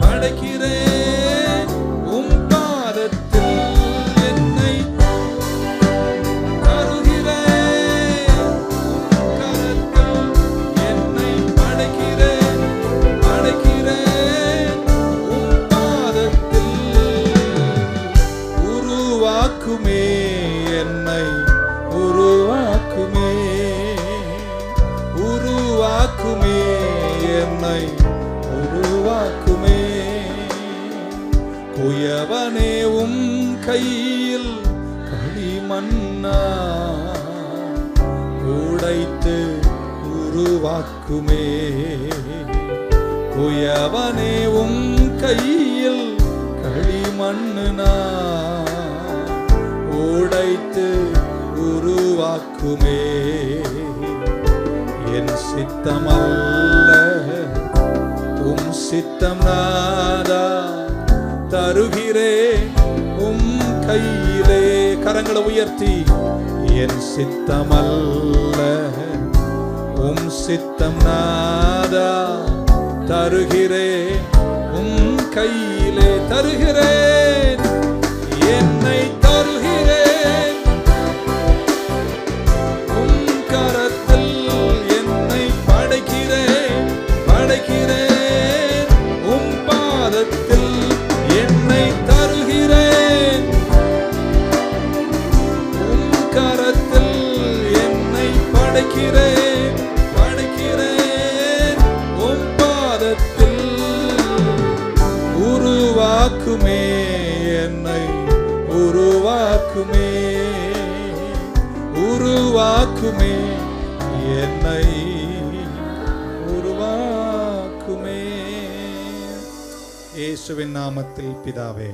படைக்கிறேன் உம் பாதத்தில் என்னை தருகிறேன் உம் கரத்தில் என்னை படைக்கிறேன் படைக்கிறேன் உம் பாதத்தில் உருவாக்குமே என்னை உருவாக்குமே உருவாக்குமே என்னை. உருவாக்குமே. குயவனே உம் கையில் களிமண்ணா உடைத்து உருவாக்குமே. குயவனே உம் கையில் களிமண்ணுனா உடைத்து உருவாக்குமே. என் சித்தமல்ல சித்தம் நாதா தருகிறே உம் கையிலே கரங்களை உயர்த்தி என் சித்தமல்ல. உம் சித்தம் நாதா தருகிறே உம் கையிலே தருகிறேன் படைக்கிறேன் படைக்கிறேன். உம் பாதத்தில் உருவாக்குமே என்னை உருவாக்குமே உருவாக்குமே என்னை உருவாக்குமே. இயேசுவின் நாமத்தில் பிதாவே